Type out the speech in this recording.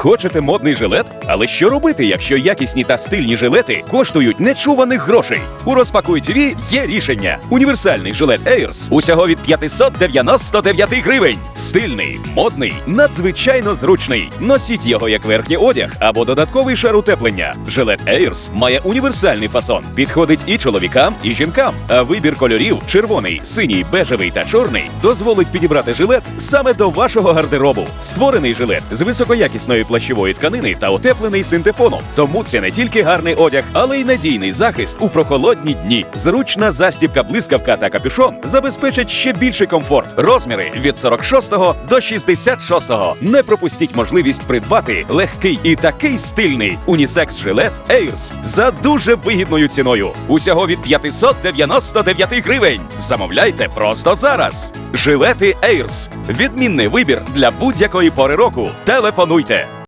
Хочете модний жилет? Але що робити, якщо якісні та стильні жилети коштують нечуваних грошей? У розпакуй ТВ є рішення. Універсальний жилет Airs усього від 599 гривень. Стильний, модний, надзвичайно зручний. Носіть його як верхній одяг або додатковий шар утеплення. Жилет Airs має універсальний фасон. Підходить і чоловікам, і жінкам. А вибір кольорів червоний, синій, бежевий та чорний дозволить підібрати жилет саме до вашого гардеробу. Створений жилет з високоякісної плащової тканини та утеплений синтепоном. Тому це не тільки гарний одяг, але й надійний захист у прохолодні дні. Зручна застібка, блискавка та капюшон забезпечать ще більший комфорт. Розміри від 46 до 66. Не пропустіть можливість придбати легкий і такий стильний унісекс жилет Airs за дуже вигідною ціною. Усього від 599 гривень. Замовляйте просто зараз. Жилети Airs. Відмінний вибір для будь-якої пори року. Телефонуйте